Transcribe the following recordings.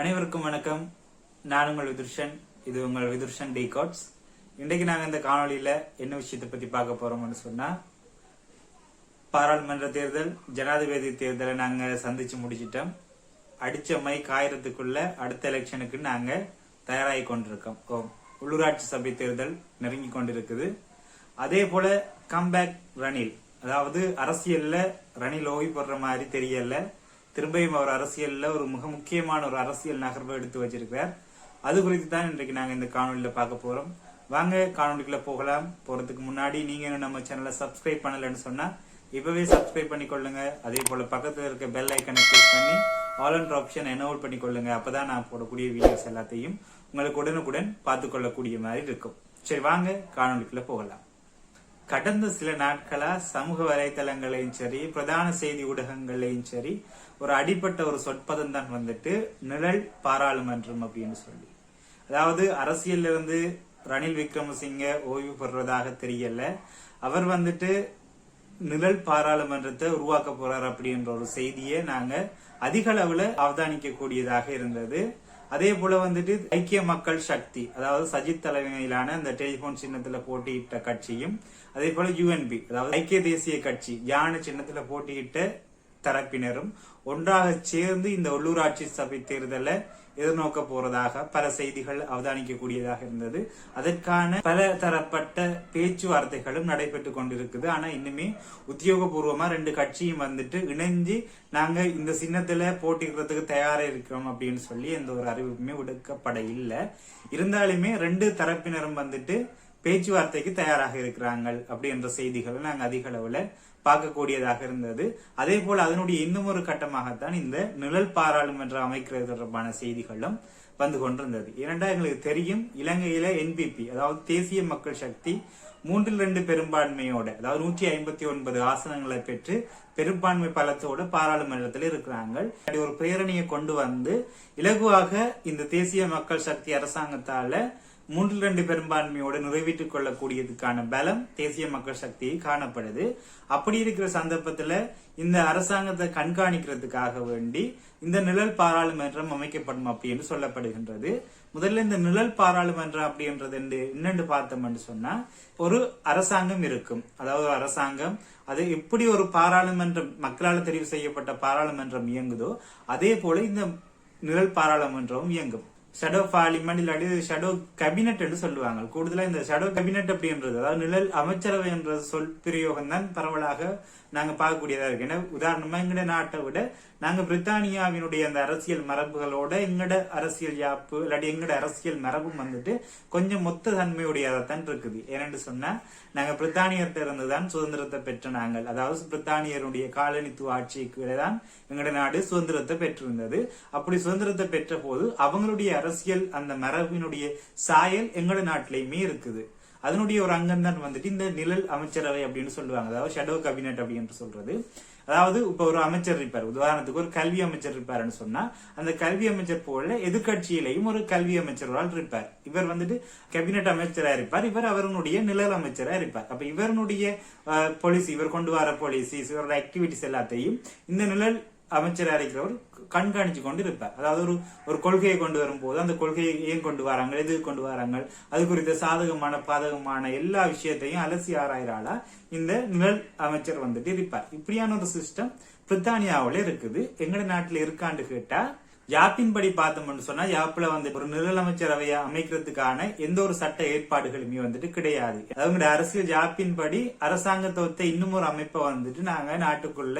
அனைவருக்கும் வணக்கம். நான் உங்கள் விதுர்ஷன். இது உங்கள் விதுர்ஷன் டே கார்ட்ஸ் இன்றைக்கு நாங்கள் இந்த காணொலியில் என்ன விஷயத்தை பற்றி பார்க்க போகிறோம்னு சொன்னால் பாராளுமன்ற தேர்தல் ஜனாதிபதி தேர்தலை நாங்கள் சந்தித்து முடிச்சிட்டோம். அடித்த மை காயிரத்துக்குள்ள அடுத்த எலெக்ஷனுக்கு நாங்கள் தயாராகி கொண்டிருக்கோம். ஓ உள்ளூராட்சி சபை தேர்தல் நெருங்கி கொண்டிருக்குது. அதே போல கம்பேக் ரணில் அதாவது அரசியலில் ரணில் ஓய்வு போடுற மாதிரி தெரியலை. திரும்பியும் அவர் அரசியல்ல ஒரு மிக முக்கியமான ஒரு அரசியல் நகர்வை எடுத்து வச்சிருக்கிறார். அது குறித்து தான் இன்றைக்கு நாங்க இந்த காணொலியில பார்க்க போறோம். வாங்க காணொலிக்குள்ள போகலாம். போறதுக்கு முன்னாடி நீங்க நம்ம சேனலை சப்ஸ்கிரைப் பண்ணலன்னு சொன்னா இப்பவே சப்ஸ்கிரைப் பண்ணிக்கொள்ளுங்க. அதே போல பக்கத்துல இருக்க பெல் ஐக்கனை கிளிக் பண்ணி ஆல் அண்ட் ஆப்ஷன் எனோல் பண்ணிக்கொள்ளுங்க. அப்பதான் நான் போடக்கூடிய வீடியோஸ் எல்லாத்தையும் உங்களுக்கு உடனுக்குடன் பார்த்து கொள்ளக்கூடிய மாதிரி இருக்கும். சரி வாங்க காணொலிக்குள்ள போகலாம். கடந்த சில நாட்களா சமூக வலைதளங்களையும் சரி பிரதான செய்தி ஊடகங்களையும் சரி ஒரு அடிப்பட்ட ஒரு சொற்பதம் தான் வந்துட்டு நிழல் பாராளுமன்றம் அப்படின்னு சொல்லி. அதாவது அரசியல்ல இருந்து ரணில் விக்ரமசிங்க ஓய்வு பெறுவதாக தெரியல. அவர் வந்துட்டு நிழல் பாராளுமன்றத்தை உருவாக்க போறார் அப்படின்ற ஒரு செய்தியை நாங்க அதிக அளவுல அவதானிக்க கூடியதாக இருந்தது. அதே போல வந்துட்டு ஐக்கிய மக்கள் சக்தி அதாவது சஜித் தலைமையிலான அந்த டெலிபோன் சின்னத்துல போட்டியிட்ட கட்சியும் அதே போல யூஎன்பி அதாவது ஐக்கிய தேசிய கட்சி யானை சின்னத்துல போட்டியிட்ட தரப்பினரும் ஒன்றாக சேர்ந்து இந்த உள்ளூராட்சி சபை தேர்தலை எதிர்நோக்க போறதாக பல செய்திகள் அவதானிக்கக்கூடியதாக இருந்தது. அதற்கான பல தரப்பட்ட பேச்சுவார்த்தைகளும் நடைபெற்று கொண்டிருக்குது. ஆனா இன்னுமே உத்தியோகபூர்வமா ரெண்டு கட்சியும் வந்துட்டு இணைஞ்சு நாங்க இந்த சின்னத்துல போட்டிக்கிறதுக்கு தயாரா இருக்கிறோம் அப்படின்னு சொல்லி எந்த ஒரு அறிவிப்புமே விடுக்கப்பட இல்லை இருந்தாலுமே ரெண்டு தரப்பினரும் வந்துட்டு பேச்சுவார்த்தைக்கு தயாராக இருக்கிறாங்க அப்படின்ற செய்திகளை நாங்கள் அதிக அளவில் பார்க்கக்கூடியதாக இருந்தது. அதே போல் அதனுடைய இன்னும் ஒரு கட்டமாகத்தான் இந்த நிழல் பாராளுமன்றம் அமைக்கிறது தொடர்பான செய்திகளும் வந்து கொண்டிருந்தது. இரண்டா எங்களுக்கு தெரியும் இலங்கையில என்பிபி அதாவது தேசிய மக்கள் சக்தி மூன்றில் ரெண்டு பெரும்பான்மையோட அதாவது நூற்றி ஐம்பத்தி ஒன்பது ஆசனங்களை பெற்று பெரும்பான்மை பலத்தோட பாராளுமன்றத்தில் இருக்கிறாங்க அப்படி ஒரு பிரேரணையை கொண்டு வந்து இலகுவாக இந்த தேசிய மக்கள் சக்தி அரசாங்கத்தால மூன்றில் ரெண்டு பெரும்பான்மையோடு நிறைவேற்றிக் கொள்ளக்கூடியதுக்கான பலம் தேசிய மக்கள் சக்தியை காணப்படுது. அப்படி இருக்கிற சந்தர்ப்பத்தில் இந்த அரசாங்கத்தை கண்காணிக்கிறதுக்காக வேண்டி இந்த நிழல் பாராளுமன்றம் அமைக்கப்படும் அப்படின்னு சொல்லப்படுகின்றது. முதல்ல இந்த நிழல் பாராளுமன்றம் அப்படின்றது என்னென்று பார்த்தோம்னு சொன்னா ஒரு அரசாங்கம் இருக்கும். அதாவது அரசாங்கம் அது எப்படி ஒரு பாராளுமன்றம் மக்களால் தெரிவு செய்யப்பட்ட பாராளுமன்றம் இயங்குதோ அதே போல இந்த நிழல் பாராளுமன்றமும் இயங்கும். ஷடோ பார்லிமெண்ட் இல்லாட்டி ஷடோ கேபினட் என்று சொல்லுவாங்க. கூடுதலா இந்த ஷடோ கேபினட் அப்படின்றது அதாவது நிழல் அமைச்சரவை என்ற சொல் பிரயோகம் தான் பரவலாக நாங்க பார்க்கக்கூடியதா இருக்கு. ஏன்னா உதாரணமா எங்களுடைய நாட்டை விட நாங்க பிரித்தானியாவினுடைய அந்த அரசியல் மரபுகளோட எங்கட அரசியல் யாப்பு இல்லாட்டி எங்கட அரசியல் மரபும் வந்துட்டு கொஞ்சம் மொத்த தன்மையுடையதான் இருக்குது. ஏனென்று சொன்னா நாங்க பிரித்தானியர்கிட்ட இருந்து தான் சுதந்திரத்தை பெற்ற நாங்கள். அதாவது பிரித்தானியருடைய காலனித்துவ ஆட்சிக்கு தான் எங்கட நாடு சுதந்திரத்தை பெற்றிருந்தது. அப்படி சுதந்திரத்தை பெற்ற போது அவங்களுடைய அரசியல் அந்த மரபினுடைய சாயல் எங்கட நாட்டிலையுமே இருக்குது. அதனுடைய ஒரு அங்கம் தான் வந்துட்டு இந்த நிழல் அமைச்சரவை அப்படின்னு சொல்லுவாங்க. அதாவது ஷடோ கபினட் அப்படின்னு சொல்றது. அதாவது இப்ப ஒரு அமைச்சர் இருப்பார். உதாரணத்துக்கு ஒரு கல்வி அமைச்சர் இருப்பாருன்னு சொன்னா அந்த கல்வி அமைச்சர் போல எதிர்கட்சியிலையும் ஒரு கல்வி அமைச்சர் ஒரு இருப்பார். இவர் வந்துட்டு கேபினட் அமைச்சரா இருப்பார். இவர் அவருடைய நிழல் அமைச்சரா இருப்பார். அப்ப இவருடைய பாலிசி இவர் கொண்டு வர பாலிசிஸ் இவரோட ஆக்டிவிட்டிஸ் எல்லாத்தையும் இந்த நிழல் அமைச்சராக இருக்கிறவர் கண்காணிச்சு கொண்டு இருப்பார் அதாவது ஒரு ஒரு கொள்கையை கொண்டு வரும்போது அந்த கொள்கையை ஏன் கொண்டு வராங்க எது கொண்டு வராங்க அது குறித்த சாதகமான பாதகமான எல்லா விஷயத்தையும் அலசி ஆராயிறாளா இந்த நிழல் அமைச்சர் வந்துட்டு இருப்பார். இப்படியான ஒரு சிஸ்டம் பிரித்தானியாவில இருக்குது. எங்கட நாட்டில் இருக்கான்னு கேட்டா யாப்பின்படி பார்த்தோம்னு சொன்னா யாப்புல வந்து ஒரு நிழலமைச்சரவையை அமைக்கிறதுக்கான எந்த ஒரு சட்ட ஏற்பாடுகளுமே வந்துட்டு கிடையாது. அவங்க அரசியல் யாப்பின்படி அரசாங்கத்தை இன்னும் ஒரு அமைப்பை வந்துட்டு நாங்க நாட்டுக்குள்ள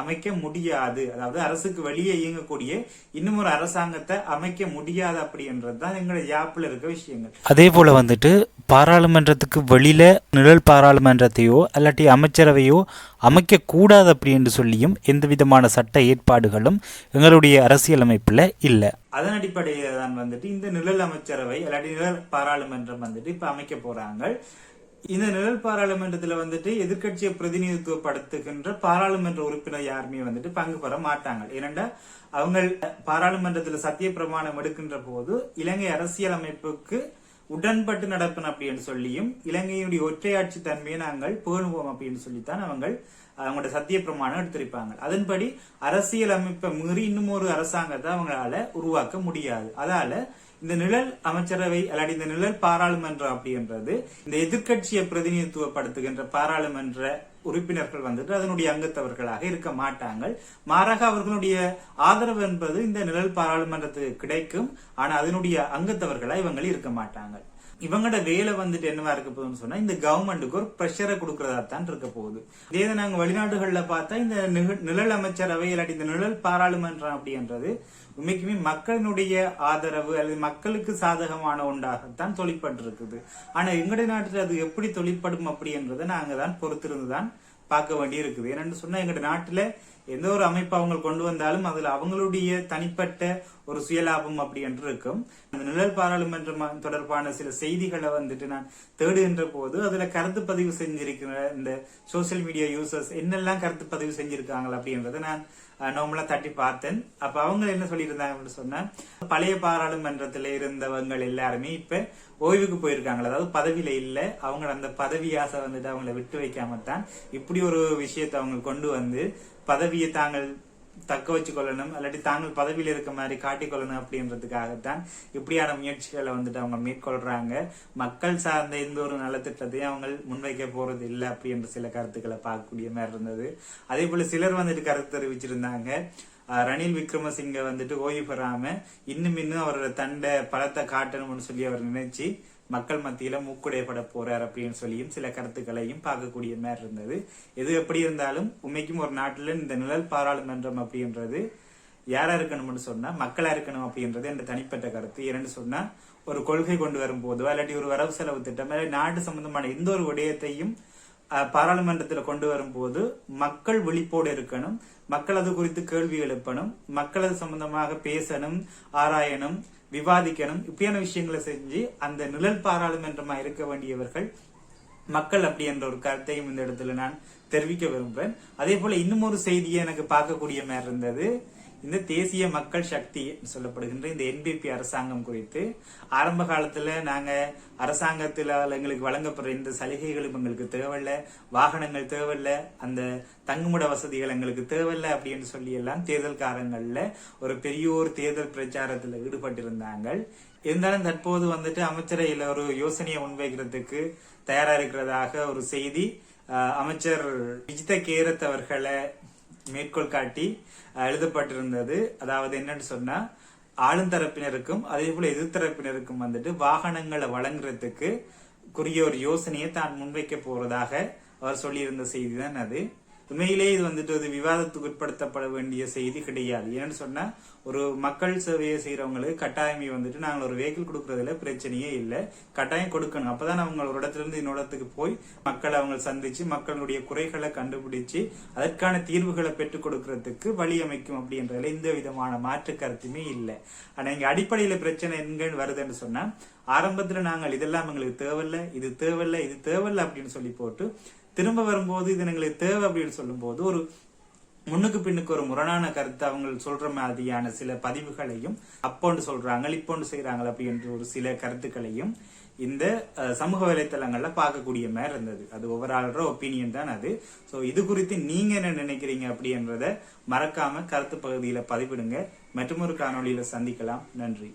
அமைக்க முடியாது. அதாவது அரசுக்கு வெளியே இயங்கக்கூடிய இன்னும் ஒரு அரசாங்கத்தை அமைக்க முடியாது அப்படின்றதுதான் எங்களோட யாப்புல இருக்க விஷயங்கள். அதே போல வந்துட்டு பாராளுமன்றத்துக்கு வெளியில் நிழல் பாராளுமன்றத்தையோ அல்லாட்டி அமைச்சரவையோ அமைக்கக்கூடாது அப்படின்னு சொல்லியும் எந்த விதமான சட்ட ஏற்பாடுகளும் எங்களுடைய அரசியலமைப்பில் இல்லை. அதன் அடிப்படையில் தான் வந்துட்டு இந்த நிழல் அமைச்சரவை இல்லாட்டி நிழல் பாராளுமன்றம் வந்துட்டு இப்போ அமைக்க போகிறாங்க இந்த நிழல் பாராளுமன்றத்தில் வந்துட்டு எதிர்க்கட்சியை பிரதிநிதித்துவப்படுத்துகின்ற பாராளுமன்ற உறுப்பினர் யாருமே வந்துட்டு பங்கு பெற மாட்டாங்க. ஏனென்றா அவங்க பாராளுமன்றத்தில் சத்திய பிரமாணம் எடுக்கின்ற போது இலங்கை அரசியலமைப்புக்கு உடன்பட்டு நடப்பன் அப்படின்னு சொல்லியும் இலங்கையினுடைய ஒற்றையாட்சி தன்மையை நாங்கள் பேணுவோம் அப்படின்னு சொல்லித்தான் அவங்க அவங்களோட சத்திய பிரமாணம் எடுத்திருப்பாங்க. அதன்படி அரசியல் அமைப்பை மீறி இன்னும் ஒரு அரசாங்கத்தை அவங்களால உருவாக்க முடியாது. அதால இந்த நிழல் அமைச்சரவை அல்லாடி இந்த நிழல் பாராளுமன்றம் அப்படின்றது இந்த எதிர்க்கட்சியை பிரதிநிதித்துவப்படுத்துகின்ற பாராளுமன்ற உறுப்பினர்கள் வந்துட்டு அதனுடைய அங்கத்தவர்களாக இருக்க மாட்டாங்க. மாறாக அவர்களுடைய ஆதரவு என்பது இந்த நிழல் பாராளுமன்றத்துக்கு கிடைக்கும். ஆனா அதனுடைய அங்கத்தவர்களா இவங்கள் இருக்க மாட்டாங்க. இவங்களோட வேலை வந்துட்டு என்னவா இருக்க போகுதுன்னு சொன்னா இந்த கவர்மெண்ட்டுக்கு ஒரு ப்ரெஷரை கொடுக்கறதா தான் இருக்க போகுது. இதே இதை நாங்க வெளிநாடுகள்ல பார்த்தா இந்த நிழல் அமைச்சரவை இல்லாட்டி இந்த நிழல் பாராளுமன்றம் அப்படின்றது உண்மைக்குமே மக்களினுடைய ஆதரவு அல்லது மக்களுக்கு சாதகமான ஒன்றாகத்தான் தொழிற்பட்டிருக்குது. ஆனா எங்களுடைய நாட்டில் அது எப்படி தொழிற்படும் அப்படின்றத நாங்க தான் பொறுத்திருந்து தான் பார்க்க வேண்டி இருக்குது ஏன்னு சொன்னா எங்களுடைய நாட்டுல எந்த ஒரு அமைப்பு அவங்க கொண்டு வந்தாலும் அதுல அவங்களுடைய தனிப்பட்ட ஒரு சுயலாபம் அப்படி என்று இருக்கும். அந்த நிழல் பாராளுமன்றம் தொடர்பான சில செய்திகளை வந்துட்டு நான் தேடுகின்ற போது அதுல கருத்து பதிவு செஞ்சிருக்கிற இந்த சோசியல் மீடியா யூசர்ஸ் என்னெல்லாம் கருத்து பதிவு செஞ்சிருக்காங்களா அப்படின்றத நான் நார்மலா தட்டி பார்த்தேன். அப்ப அவங்க என்ன சொல்லியிருந்தாங்க அப்படின்னு சொன்னா பழைய பாராளுமன்றத்துல இருந்தவங்க எல்லாருமே இப்ப ஓய்வுக்கு போயிருக்காங்க அதாவது பதவியில இல்ல. அவங்க அந்த பதவி ஆசை வந்துட்டு அவங்கள விட்டு வைக்காம தான் இப்படி ஒரு விஷயத்தை அவங்க கொண்டு வந்து பதவியை தாங்கள் தக்க வச்சு கொள்ளணும் இல்லாட்டி தாங்கள் பதவியில் இருக்க மாதிரி காட்டிக்கொள்ளணும் அப்படின்றதுக்காகத்தான் இப்படியான முயற்சிகளை வந்துட்டு அவங்க மேற்கொள்றாங்க. மக்கள் சார்ந்த எந்த ஒரு நலத்திட்டத்தையும் அவங்க முன்வைக்க போறது இல்லை அப்படின்ற சில கருத்துக்களை பார்க்கக்கூடிய மாதிரி இருந்தது. அதே போல சிலர் வந்துட்டு கருத்து தெரிவிச்சிருந்தாங்க. ரணில் விக்ரமசிங்க வந்துட்டு ஓய்வு பெறாம இன்னும் இன்னும் அவரோட தண்டை பலத்தை காட்டணும்னு சொல்லி அவர் நினைச்சு மக்கள் மத்தியில மூக்குடையப்பட போறார் அப்படின்னு சொல்லியும் சில கருத்துக்களையும் பார்க்கக்கூடிய மாதிரி இருந்தது. எது எப்படி இருந்தாலும் உண்மைக்கும் ஒரு நாட்டில் இந்த நிழல் பாராளுமன்றம் அப்படின்றது யாரா இருக்கணும்னு சொன்னா மக்களா இருக்கணும் அப்படின்றது என்ற தனிப்பட்ட கருத்து. இரண்டு சொன்னா ஒரு கொள்கை கொண்டு வரும்போது இல்லாட்டி ஒரு வரவு செலவு திட்டம் நாட்டு சம்பந்தமான எந்த ஒரு விடயத்தையும் பாராளுமன்றத்தில் கொண்டு வரும்போது மக்கள் விழிப்போடு இருக்கணும். மக்கள் அது குறித்து கேள்வி எழுப்பணும். மக்கள் அது சம்பந்தமாக பேசணும் ஆராயணும். விவாதிக்கணும். இப்படியான விஷயங்களை செஞ்சு அந்த நிழல் பாராளுமன்றமா இருக்க வேண்டியவர்கள் மக்கள் அப்படி என்ற ஒரு கருத்தையும் இந்த இடத்துல நான் தெரிவிக்க விரும்புறேன். அதே போல இன்னும் ஒரு செய்தியை எனக்கு பார்க்கக்கூடிய மாதிரி இருந்தது. இந்த தேசிய மக்கள் சக்தி சொல்லப்படுகின்ற இந்த என்பிபி அரசாங்கம் குறித்து ஆரம்ப காலத்துல நாங்க அரசாங்கத்தில் எங்களுக்கு வழங்கப்படுற இந்த சலுகைகளும் எங்களுக்கு தேவையில்ல வாகனங்கள் தேவையில்ல அந்த தங்குமிட வசதிகள் எங்களுக்கு தேவையில்லை அப்படின்னு சொல்லி எல்லாம் தேர்தல் காலங்கள்ல ஒரு பெரியோர் தேர்தல் பிரச்சாரத்துல ஈடுபட்டிருந்தாங்க. இருந்தாலும் தற்போது வந்துட்டு அமைச்சரையில ஒரு யோசனையை முன்வைக்கிறதுக்கு தயாரா இருக்கிறதாக ஒரு செய்தி அமைச்சர் விஜித கேரத் அவர்களை மேற்கோள் காட்டி எழுதப்பட்டிருந்தது. அதாவது என்னன்னு சொன்னா ஆளுந்தரப்பினருக்கும் அதே போல எதிர்த்தரப்பினருக்கும் வந்துட்டு வாகனங்களை வழங்குறதுக்கு குறிய ஒரு யோசனையை தான் முன்வைக்க போறதாக அவர் சொல்லியிருந்த செய்தி தான் அது. உண்மையிலேயே இது வந்துட்டு ஒரு விவாதத்துக்கு உட்படுத்தப்பட வேண்டிய செய்தி கிடையாது. ஏன்னு சொன்னா ஒரு மக்கள் சேவையை செய்யறவங்களுக்கு கட்டாயமே வந்துட்டு நாங்கள் ஒரு வெஹிக்கிள் கொடுக்கறதுல பிரச்சனையே இல்லை. கட்டாயம் கொடுக்கணும். அப்பதான் அவங்க ஒரு இடத்துல இருந்து இன்னொரு போய் மக்களை அவங்க சந்திச்சு மக்களுடைய குறைகளை கண்டுபிடிச்சு அதற்கான தீர்வுகளை பெற்றுக் கொடுக்கறதுக்கு வழி அமைக்கும் அப்படின்றதுல எந்த விதமான மாற்று கருத்துமே இல்லை. ஆனா இங்க அடிப்படையில பிரச்சனை எங்க வருதுன்னு சொன்னா ஆரம்பத்துல நாங்கள் இதெல்லாம் எங்களுக்கு தேவையில்ல இது தேவையில்லை இது தேவையில்லை அப்படின்னு சொல்லி போட்டு திரும்ப வரும்போது இது எங்களுக்கு தேவை அப்படின்னு சொல்லும்போது ஒரு முன்னுக்கு பின்னுக்கு ஒரு முரணான கருத்து அவங்க சொல்ற மாதிரியான சில பதிவுகளையும் அப்போண்டு சொல்றாங்க இப்போண்டு செய்யறாங்க அப்படின்ற ஒரு சில கருத்துக்களையும் இந்த சமூக வலைத்தளங்கள்ல பார்க்கக்கூடிய மாதிரி இருந்தது. அது ஒவ்வொரு ஒப்பீனியன் தான் அது. ஸோ இது குறித்து நீங்க என்ன நினைக்கிறீங்க அப்படின்றத மறக்காம கருத்து பகுதியில பதிவிடுங்க. மற்றும் ஒரு காணொலியில சந்திக்கலாம். நன்றி.